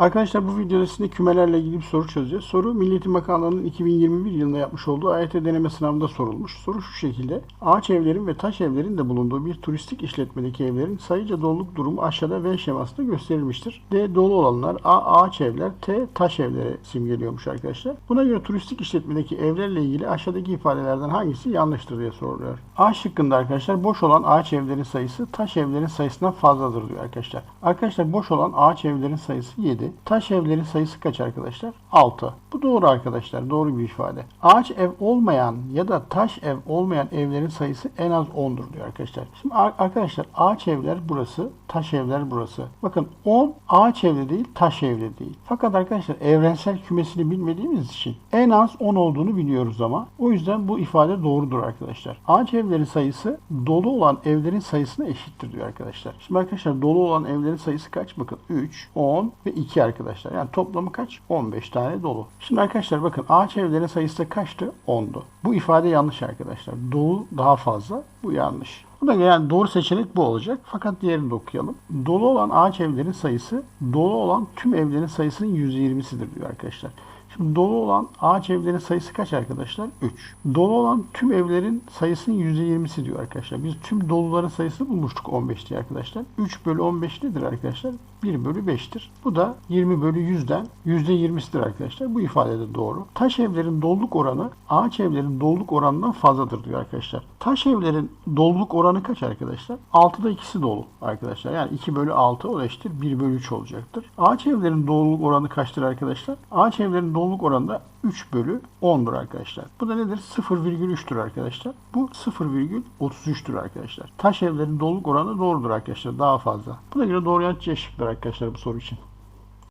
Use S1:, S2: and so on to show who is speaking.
S1: Arkadaşlar bu videoda sizinle kümelerle ilgili bir soru çözeceğiz. Soru Milli Eğitim Bakanlığı'nın 2021 yılında yapmış olduğu AYT deneme sınavında sorulmuş. Soru şu şekilde. Ağaç evlerin ve taş evlerin de bulunduğu bir turistik işletmedeki evlerin sayıca doluluk durumu aşağıda V şemasında gösterilmiştir. D dolu olanlar A ağaç evler, T taş evlere simgeliyormuş arkadaşlar. Buna göre turistik işletmedeki evlerle ilgili aşağıdaki ifadelerden hangisi yanlıştır diye soruluyor. A şıkkında arkadaşlar boş olan ağaç evlerin sayısı taş evlerin sayısından fazladır diyor arkadaşlar. Arkadaşlar boş olan ağaç evlerin sayısı 7. Taş evlerin sayısı kaç arkadaşlar? 6. Bu doğru arkadaşlar. Doğru bir ifade. Ağaç ev olmayan ya da taş ev olmayan evlerin sayısı en az 10'dur diyor arkadaşlar. Şimdi ar- arkadaşlar ağaç evler burası, taş evler burası. Bakın 10 ağaç evde değil, taş evde değil. Fakat arkadaşlar evrensel kümesini bilmediğimiz için en az 10 olduğunu biliyoruz ama o yüzden bu ifade doğrudur arkadaşlar. Ağaç evlerin sayısı dolu olan evlerin sayısına eşittir diyor arkadaşlar. Şimdi arkadaşlar dolu olan evlerin sayısı kaç? Bakın 3, 10 ve 2 arkadaşlar. Yani toplamı kaç? 15 tane dolu. Şimdi arkadaşlar bakın ağaç evlerin sayısı da kaçtı? 10'du. Bu ifade yanlış arkadaşlar. Dolu daha fazla. Bu yanlış. Bu da yani doğru seçenek bu olacak. Fakat diğerini de okuyalım. Dolu olan ağaç evlerin sayısı dolu olan tüm evlerin sayısının %20'sidir diyor arkadaşlar. Şimdi dolu olan ağaç evlerin sayısı kaç arkadaşlar? 3. Dolu olan tüm evlerin sayısının %20'si diyor arkadaşlar. Biz tüm doluların sayısını bulmuştuk 15 diye arkadaşlar. 3 bölü 15 nedir arkadaşlar? 1 bölü 5'tir. Bu da 20 bölü 100'den %20'sidir arkadaşlar. Bu ifade de doğru. Taş evlerin doluluk oranı ağaç evlerin doluluk oranından fazladır diyor arkadaşlar. Taş evlerin doluluk oranı kaç arkadaşlar? 6'da ikisi dolu arkadaşlar. Yani 2 bölü 6 o eşittir 1 bölü 3 olacaktır. Ağaç evlerin doluluk oranı kaçtır arkadaşlar? Ağaç evlerin doluluk oranı da 3 bölü 10'dur arkadaşlar. Bu da nedir? 0,3'tür arkadaşlar. Bu 0,33'tür arkadaşlar. Taş evlerin doluluk oranı doğrudur arkadaşlar. Daha fazla. Buna göre doğru yanıt C şıkkıdır arkadaşlar bu soru için.